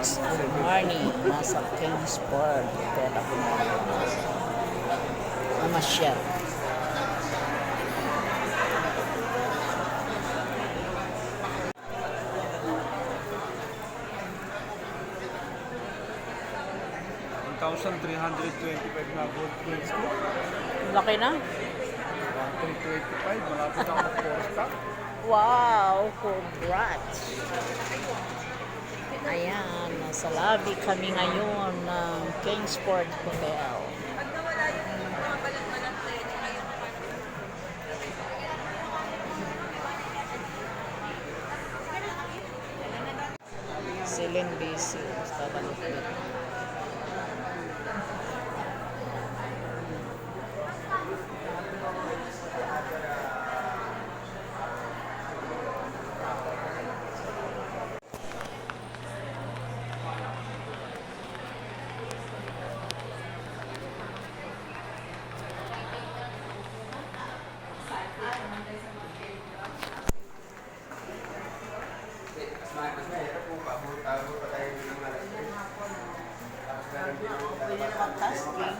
Next, good morning. Nasa Kingsport. Hotel ako na. Namasyal. Na gold coins ko. Laki na. 1325, malapit ako ng 4 stock. Wow, congrats. Ayan, nasa lobby kami ngayon ng Kingsport Hotel. Celine busy. Basta Tapos mahirap po pa, abot pa tayo ng malas. Tapos meron din po tayo. Fantastic.